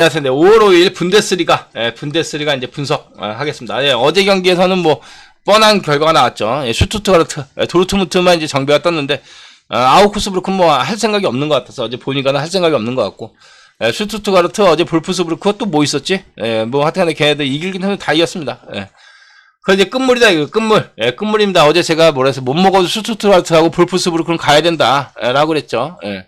안녕하세요. 네, 5월 5일 분데스리가, 예, 분데스리가 이제 분석하겠습니다. 예, 어제 경기에서는 뭐, 뻔한 결과가 나왔죠. 예, 슈투트가르트, 예, 도르트문트만 이제 정배가 떴는데, 어, 아우쿠스부르크 뭐할 생각이 없는 것 같아서 어제 보니까는 할 생각이 없는 것 같고, 예, 슈투트가르트 어제 볼프스부르크 또 뭐 있었지? 예, 뭐 하여튼간에 걔네들 이길긴 하면 다 이겼습니다. 예. 그 이제 끝물이다 이거 끝물 예 끝물입니다 어제 제가 뭐라 해서 못 먹어도 슈투트가르트하고 볼프스부르크는 가야 된다 예, 라고 그랬죠 예.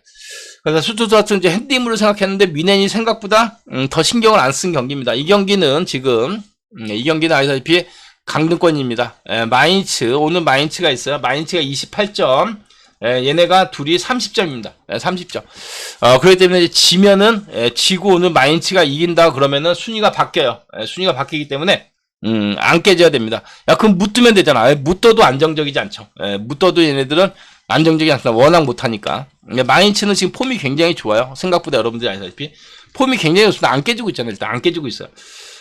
그래서 슈투트가르트 이제 핸디물을 생각했는데 미넨이 생각보다 음, 더 신경을 안 쓴 경기입니다 이 경기는 지금 음, 이 경기는 아시다시피 강등권입니다 예, 마인츠 오늘 마인츠가 있어요 마인츠가 28점 예, 얘네가 둘이 30점입니다. 예, 30점. 어, 그렇기 때문에 지면은 예, 지고 오늘 마인츠가 이긴다 그러면은 순위가 바뀌어요. 예, 순위가 바뀌기 때문에 음, 안 깨져야 됩니다. 야, 그럼 묻으면 되잖아. 예, 묻어도 안정적이지 않죠. 예, 묻어도 얘네들은 안정적이지 않습니다. 워낙 못하니까. 예, 마인츠는 지금 폼이 굉장히 좋아요. 생각보다 여러분들이 아시다시피. 폼이 굉장히 좋습니다. 안 깨지고 있잖아요. 일단 안 깨지고 있어요.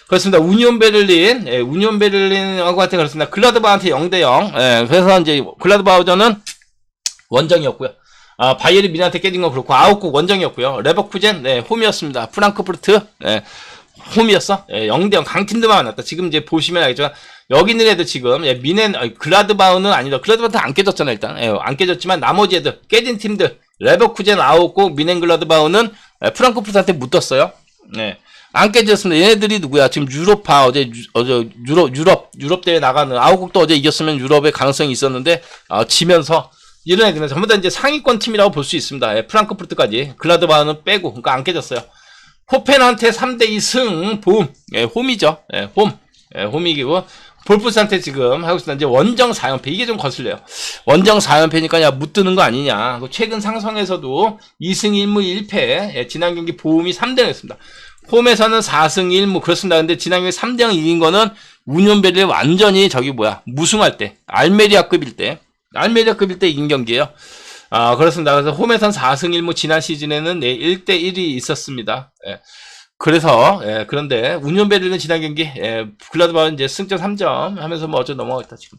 그렇습니다. 우니온 베를린, 예, 우니온 베를린하고 같은 그렇습니다. 글라드바한테 0대0. 예, 그래서 이제 글라드바우저는 원정이었고요. 아, 바이에르 미나한테 깨진 건 그렇고 아웃국 원정이었고요. 레버쿠젠 네, 홈이었습니다. 프랑크푸르트 네, 홈이었어. 예, 0대0 강팀들만 만났다. 지금 이제 보시면 알겠지만 여기 있는 애들 지금 예, 미넨 아, 글라드바우는 아니다. 글라드바우는 안 깨졌잖아 일단. 예, 안 깨졌지만 나머지 애들 깨진 팀들 레버쿠젠 아웃국 미넨 글라드바우는 예, 프랑크푸르트한테 묻었어요. 네. 안 깨졌습니다. 얘네들이 누구야? 지금 유로파 어제 유, 어제 유럽 유럽 유럽 대회 나가는 아웃국도 어제 이겼으면 유럽의 가능성이 있었는데 어, 지면서 이런 애들은 전부 다 이제 상위권 팀이라고 볼 수 있습니다. 예, 프랑크푸르트까지 글라드바우는 빼고 그러니까 안 깨졌어요. 호펜한테 3대2 승, 봄, 예, 홈이죠. 예, 홈, 예, 홈이기고, 볼프스한테 지금 하고 있습니다. 이제 원정 4연패. 이게 좀 거슬려요. 원정 4연패니까 야, 못 드는 거 아니냐. 그 최근 상성에서도 2승 1무 1패, 예, 지난 경기 보험이 3대 0 했습니다. 홈에서는 4승 1무, 그렇습니다. 근데 지난 경기 3대 0 이긴 거는 운ion벨이 완전히 저기 뭐야, 무승할 때, 알메리아급일 때, 알메리아급일 때 이긴 경기예요. 아, 그렇습니다. 그래서 홈에선 4승 1무 지난 시즌에는 네, 1대 1이 있었습니다. 예. 그래서 예, 그런데 운yon 베를린 지난 경기 예, 글라드바는 이제 승점 3점 하면서 뭐 어째 넘어가겠다 지금.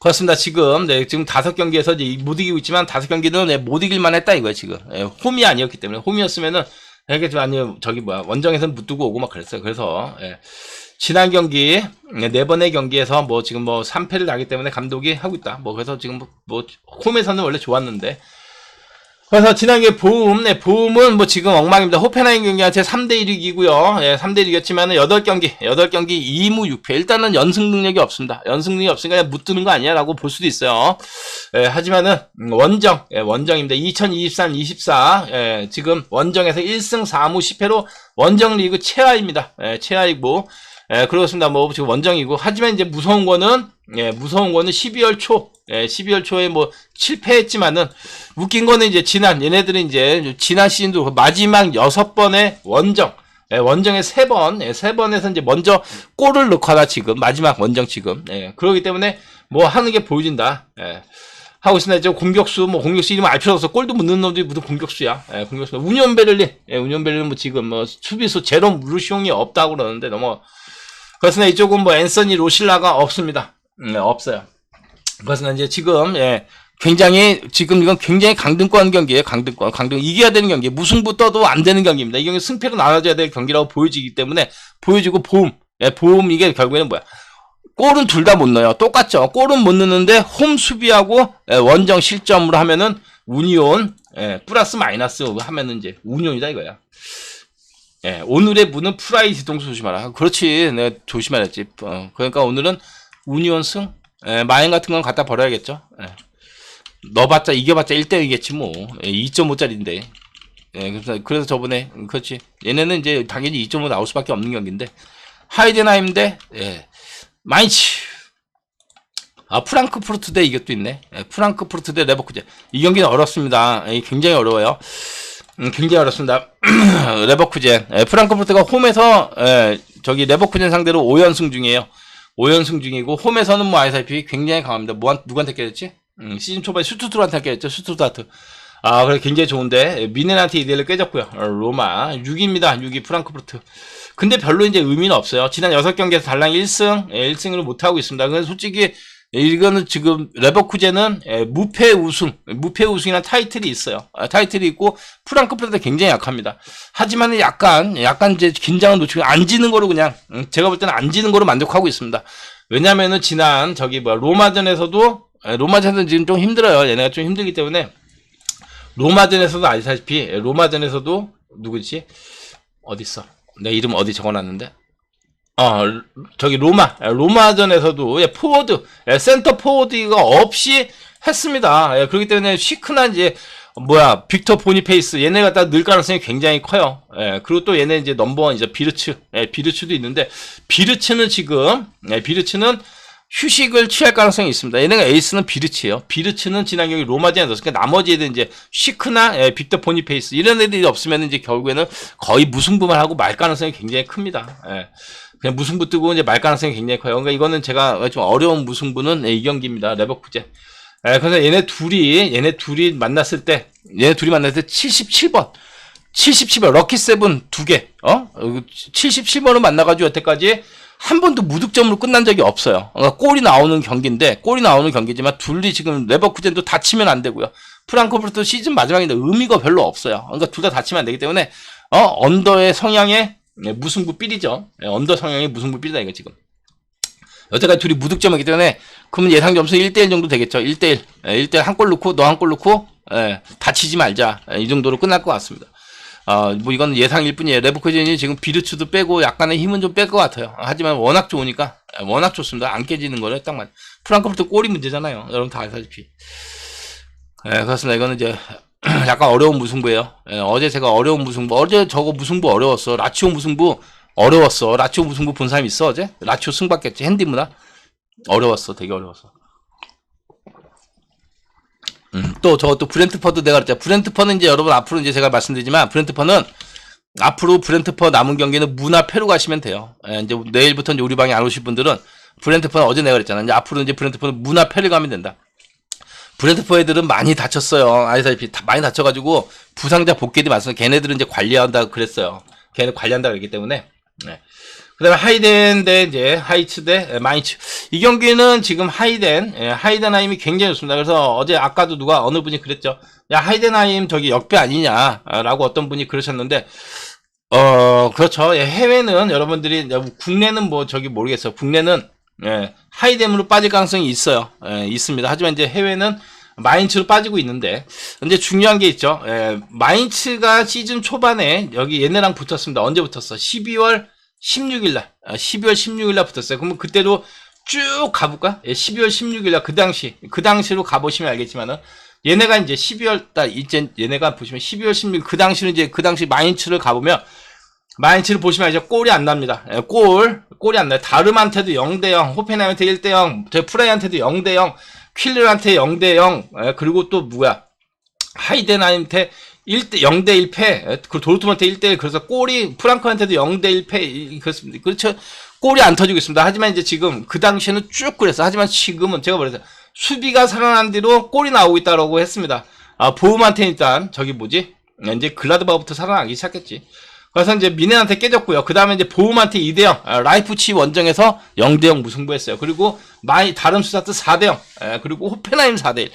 그렇습니다. 지금 네, 지금 다섯 경기에서 이제 못 이기고 있지만 다섯 경기는 네, 못 이길만 했다 이거예요, 지금. 예, 홈이 아니었기 때문에 홈이었으면은 알겠지만 아니 저기 뭐야 원정에서는 못 두고 오고 막 그랬어요. 그래서 예. 지난 경기 네 번의 경기에서 뭐 지금 뭐 3패를 나기 때문에 감독이 하고 있다. 뭐 그래서 지금 뭐, 뭐 홈에서는 원래 좋았는데 그래서 지난 게 보험, 네, 보험은 뭐 지금 엉망입니다. 호펜하임 경기한테 3대1 이기고요. 예, 3대1 이겼지만은 8경기, 8경기 2무 6패. 일단은 연승 능력이 없습니다. 연승 능력이 없으니까 그냥 묻드는 거 아니야 라고 볼 수도 있어요. 예, 하지만은 원정, 예, 원정입니다. 2023, 24, 예, 지금 원정에서 1승 4무 10패로 원정 리그 최하입니다. 예, 최하이고 예, 그렇습니다. 뭐 지금 원정이고 하지만 이제 무서운 거는 예, 무서운 거는 12월 초, 예, 12월 초에 뭐 실패했지만은 웃긴 거는 이제 지난 얘네들은 이제 지난 시즌도 그 마지막 여섯 번의 원정, 예, 원정에 세 번, 예, 세 번에서 이제 먼저 골을 넣고 하다 지금 마지막 원정 지금, 예, 그러기 때문에 뭐 하는 게 보여진다. 예. 하고 있습니다. 이제 공격수, 뭐 공격수 이름 알 필요 없어. 골도 못 넣는 놈들이 무슨 공격수야. 예, 공격수. 운yon 베를린, 예, 운yon 베를린 뭐 지금 뭐 수비수 제롬 루시옹이 없다고 그러는데 너무 그렇습니다. 이쪽은 뭐 앤서니 로실라가 없습니다. 네, 없어요. 그렇습니다. 이제 지금 예, 굉장히 지금 이건 굉장히 강등권 경기예요. 강등권, 강등 이겨야 되는 경기. 무승부 떠도 안 되는 경기입니다. 이 경기 승패로 나눠져야 될 경기라고 보여지기 때문에 보여지고 보험, 예, 보험 이게 결국에는 뭐야? 골은 둘 다 못 넣어요. 똑같죠. 골은 못 넣는데 홈 수비하고 예, 원정 실점으로 하면은 우니온 예, 플러스 마이너스 하면은 이제 우니온이다 이거야. 예, 오늘의 문은 프라이 뒤통수 조심하라. 그렇지, 내가 조심하랬지. 어, 그러니까 오늘은 우니온 승, 예, 마인 같은 건 갖다 버려야겠죠. 예. 넣어봤자, 이겨봤자 1대1이겠지, 뭐. 예, 2.5짜리인데. 예, 그래서, 그래서 저번에, 음, 그렇지. 얘네는 이제 당연히 2.5 나올 수밖에 없는 경기인데. 하이덴하임 대, 예, 마인치. 아, 프랑크푸르트 대 이것도 있네. 예, 프랑크푸르트 대 레버쿠젠. 이 경기는 어렵습니다. 예, 굉장히 어려워요. 음, 굉장히 어렵습니다. 레버쿠젠. 예, 프랑크푸르트가 홈에서 예, 저기 레버쿠젠 상대로 5연승 중이에요. 5연승 중이고 홈에서는 뭐 아시다시피 굉장히 강합니다. 뭐 누구한테 깨졌지? 음, 시즌 초반에 슈투트한테 깨졌죠. 슈투트하트. 아, 그래 굉장히 좋은데 예, 미넨한테 이대를 깨졌고요. 어, 로마 6위입니다. 6위 프랑크푸르트. 근데 별로 이제 의미는 없어요. 지난 6경기에서 달랑 1승, 예, 1승을 못 하고 있습니다. 그래서 솔직히 이거는 지금 레버쿠젠은 예, 무패 우승, 무패 우승이라는 타이틀이 있어요. 아, 타이틀이 있고 프랑크푸르트 굉장히 약합니다. 하지만 약간 약간 이제 긴장을 놓치고 안 지는 거로 그냥 음, 제가 볼 때는 안 지는 거로 만족하고 있습니다. 왜냐면은 지난 저기 뭐야 로마전에서도 예, 로마전은 지금 좀 힘들어요. 얘네가 좀 힘들기 때문에 로마전에서도 아시다시피 예, 로마전에서도 누구지 어디 있어? 내 이름 어디 적어놨는데 어, 저기 로마, 예, 로마전에서도 예, 포워드, 예, 센터 포워드가 없이 했습니다. 예, 그렇기 때문에 시크나 이제 뭐야 빅터 보니페이스 얘네가 다 늘 가능성이 굉장히 커요. 예, 그리고 또 얘네 이제 넘버원 이제 비르츠, 예, 비르츠도 있는데 비르츠는 지금 예, 비르츠는 휴식을 취할 가능성이 있습니다. 얘네가 에이스는 비르츠예요. 비르츠는 지난 경기 로마전에 넣었으니까 나머지 애들 이제 시크나 예, 빅터 보니페이스 이런 애들이 없으면 이제 결국에는 거의 무승부만 하고 말 가능성이 굉장히 큽니다. 예. 그냥 무승부 뜨고 이제 말 가능성이 굉장히 커요. 그러니까 이거는 제가 좀 어려운 무승부는 이 경기입니다. 레버쿠젠. 예, 그래서 얘네 둘이 얘네 둘이 만났을 때 얘네 둘이 만났을 때 77번 77번 럭키 세븐 두 개. 어? 77번을 만나 가지고 여태까지 한 번도 무득점으로 끝난 적이 없어요. 그러니까 골이 나오는 경기인데 골이 나오는 경기지만 둘이 지금 레버쿠젠도 다치면 안 되고요. 프랑크푸르트 시즌 마지막인데 의미가 별로 없어요. 그러니까 둘 다 다치면 안 되기 때문에 어 언더의 성향에 예, 무승부 삘이죠. 예, 언더 성향의 무승부 삘이다 이거 지금. 여태까지 둘이 무득점이기 때문에 그러면 예상 점수 1대1 정도 되겠죠. 1대1. 예, 1대1 한 골 넣고 너 한 골 넣고 예, 다치지 말자. 예, 이 정도로 끝날 것 같습니다. 아, 뭐 이건 예상일 뿐이에요. 레버쿠젠이 지금 비르츠도 빼고 약간의 힘은 좀 뺄 것 같아요. 하지만 워낙 좋으니까 예, 워낙 좋습니다. 안 깨지는 거를 딱 맞. 프랑크푸르트 골이 문제잖아요. 여러분 다 아시다시피. 예, 그렇습니다. 이거는 이제 약간 어려운 무승부예요. 예, 어제 제가 어려운 무승부, 어제 저거 무승부 어려웠어. 라치오 무승부 어려웠어. 라치오 무승부 본 사람 있어 어제? 라치오 승 받겠지. 핸디무나 어려웠어. 되게 어려웠어. 음, 또 저거 또 브렌트퍼드 내가 그랬잖아. 브렌트퍼는 이제 여러분 앞으로 이제 제가 말씀드리지만 브렌트퍼는 앞으로 브렌트퍼 남은 경기는 문화패로 가시면 돼요. 예, 이제 내일부터 이제 우리 방에 안 오실 분들은 브렌트퍼는 어제 내가 그랬잖아. 이제 앞으로 이제 브렌트퍼는 문화패를 가면 된다. 브렌트퍼 애들은 많이 다쳤어요. 아시다시피 다 많이 다쳐가지고 부상자 복귀들이 많아서 걔네들은 이제 관리한다 그랬어요. 걔네 관리한다 그랬기 때문에. 네. 그 다음에 하이덴 대 이제 하이츠 대 마이츠 이 경기는 지금 하이덴 예, 하이덴하임이 굉장히 좋습니다. 그래서 어제 아까도 누가 어느 분이 그랬죠. 야 하이덴하임 저기 역배 아니냐라고 어떤 분이 그러셨는데 어 그렇죠. 예, 해외는 여러분들이 국내는 뭐 저기 모르겠어요. 국내는 예, 하이뎀으로 빠질 가능성이 있어요. 예, 있습니다. 하지만 이제 해외는 마인츠로 빠지고 있는데, 근데 중요한 게 있죠. 예, 마인츠가 시즌 초반에 여기 얘네랑 붙었습니다. 언제 붙었어? 12월 16일날, 아, 12월 16일 날 붙었어요. 그러면 그때도 쭉 가볼까? 예, 12월 16일 날 그 당시, 그 당시로 가보시면 알겠지만은, 얘네가 이제 12월 달, 이제 얘네가 보시면 12월 16일, 그 당시는 이제 그 당시 마인츠를 가보면, 마인츠를 보시면 이제 골이 안 납니다. 예, 골, 골이 안 나요. 다름한테도 0대0, 호펜하임한테 1대0, 제 프라이한테도 0대0, 퀼르한테 0대0, 예, 그리고 또 뭐야, 하이덴하임한테 1대 0대 1패, 예, 그리고 도르트문한테 1대 1, 그래서 골이 프랑크한테도 0대 1패, 그렇습니다. 그렇죠. 골이 안 터지고 있습니다. 하지만 이제 지금 그 당시에는 쭉 그랬어. 하지만 지금은 제가 말했어요. 수비가 살아난 뒤로 골이 나오고 있다라고 했습니다. 아, 보험한테 일단, 저기 뭐지? 이제 글라드바부터 살아나기 시작했지. 그래서 이제 미네한테 깨졌고요. 그 다음에 이제 보험한테 2대0, 아, 라이프치 원정에서 0대0 무승부했어요. 그리고 마이 다른 수사트 4대0, 예, 그리고 호펜하임 4대1.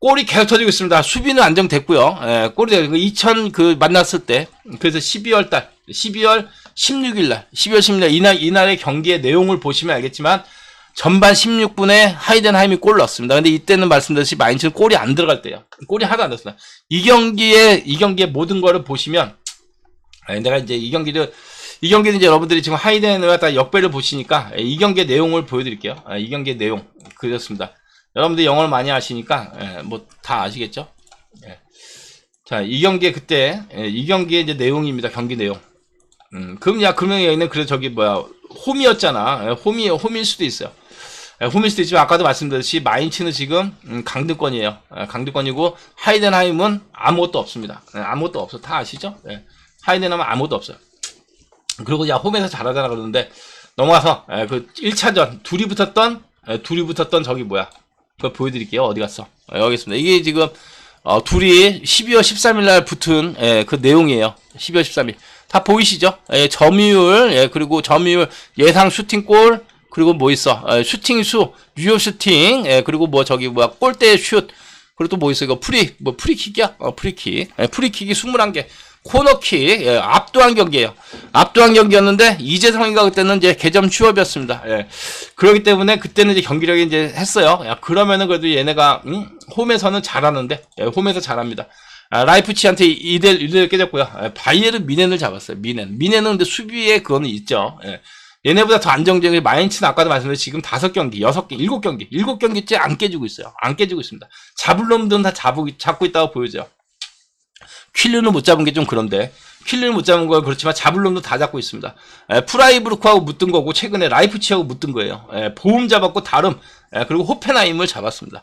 골이 계속 터지고 있습니다. 수비는 안정됐고요. 예, 골이 2000 그 만났을 때 그래서 12월 달 12월 16일 날 12월 16일 날 이날 이날의 경기의 내용을 보시면 알겠지만 전반 16분에 하이덴하임이 골 넣었습니다. 근데 이때는 말씀드렸듯이 마인츠는 골이 안 들어갈 때요. 골이 하나도 안 넣었습니다. 이 경기에 이 경기의 모든 거를 보시면 내가 이제 이 경기를 이 경기는 이제 여러분들이 지금 하이덴을 갖다 역배를 보시니까 이 경기의 내용을 보여드릴게요. 아, 이 경기의 내용 그렇습니다. 여러분들 영어를 많이 아시니까 예, 뭐다 아시겠죠? 예. 자, 이 경기에 그때 예, 이 경기의 이제 내용입니다. 경기 내용. 음, 그럼 야 그러면 여기는 그래 저기 뭐야 홈이었잖아. 예, 홈이 홈일 수도 있어요. 예, 홈일 수도 있지만 아까도 말씀드렸듯이 마인츠는 지금 음, 강등권이에요. 예, 강등권이고 하이덴하임은 아무것도 없습니다. 예, 아무것도 없어. 다 아시죠? 예. 하이덴하임은 아무것도 없어요. 그리고 야 홈에서 잘하잖아 그러는데 넘어가서 예, 그 1차전 둘이 붙었던 예, 둘이 붙었던 저기 뭐야 그거 보여드릴게요 어디 갔어 예, 여기 있습니다 이게 지금 어, 둘이 12월 13일 날 붙은 예, 그 내용이에요 12월 13일 다 보이시죠 예, 점유율 예, 그리고 점유율 예상 슈팅골 그리고 뭐 있어? 에, 슈팅 수, 유효 슈팅, 예, 그리고 뭐 저기 뭐야 골대 슛, 그리고 또 뭐 있어? 이거 프리 뭐 프리킥이야? 어, 프리킥. 예, 프리킥이 21개. 코너킥 예, 압도한 경기예요. 압도한 경기였는데 이재성이가 그때는 이제 개점 취업이었습니다. 예. 그렇기 때문에 그때는 이제 경기력이 이제 했어요. 야, 그러면은 그래도 얘네가 음, 홈에서는 잘하는데 예, 홈에서 잘합니다. 아, 라이프치한테 2대 1대 깨졌고요. 예, 바이에른 미넨을 잡았어요. 미넨. 미넨은 근데 수비에 그거는 있죠. 예. 얘네보다 더 안정적인 마인츠는 아까도 말씀드렸듯이 지금 다섯 경기, 여섯 개, 일곱 경기, 일곱 경기째 안 깨지고 있어요. 안 깨지고 있습니다. 잡을 놈들은 다 잡고, 잡고 있다고 보여져요. 킬르는 못 잡은 게 좀 그런데 킬르는 못 잡은 건 그렇지만 잡을 놈도 다 잡고 있습니다. 에, 프라이브루크하고 붙든 거고 최근에 라이프치하고 붙든 거예요. 에, 보험 잡았고 다름 에, 그리고 호펜하임을 잡았습니다.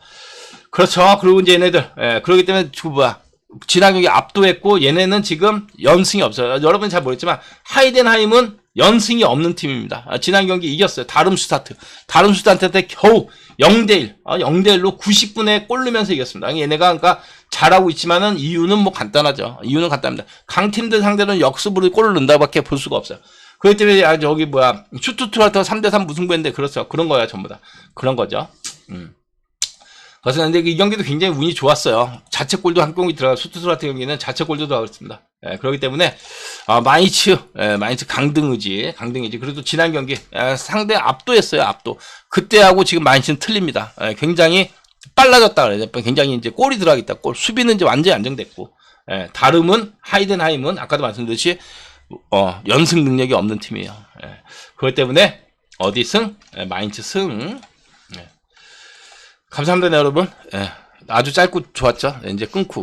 그렇죠. 그리고 이제 얘네들 에, 그러기 때문에 그 뭐야 지난 경기 압도했고 얘네는 지금 연승이 없어요. 여러분 잘 모르겠지만 하이덴하임은 연승이 없는 팀입니다. 아, 지난 경기 이겼어요. 다름 슈타트. 다름 슈타트한테 겨우 0대1. 아, 0대1로 90분에 골 넣으면서 이겼습니다. 얘네가 그러니까 잘하고 있지만은 이유는 뭐 간단하죠. 이유는 간단합니다. 강팀들 상대로는 역습으로 골을 넣는다밖에 볼 수가 없어요. 그렇기 때문에 아, 저기 뭐야 슈투트라터 3대3 무승부인데 그렇죠. 그런 거야 전부 다. 그런 거죠. 음. 그래서 근데 이 경기도 굉장히 운이 좋았어요. 자책골도 한 경기 들어가 같은 경기는 자책골도 들어갔습니다. 예, 그렇기 때문에 아, 마이츠, 예, 마이츠 강등의지, 강등의지. 그래도 지난 경기 예, 상대 압도했어요, 압도. 그때하고 지금 마이츠는 틀립니다. 예, 굉장히 빨라졌다 그래요. 굉장히 이제 골이 들어가겠다. 골 수비는 이제 완전히 안정됐고, 예, 다름은 하이든하임은 아까도 말씀드렸듯이 어, 연승 능력이 없는 팀이에요. 예, 그렇기 때문에 어디 승, 예, 마인츠 승. 예. 감사합니다, 여러분. 예, 아주 짧고 좋았죠. 예, 이제 끊고.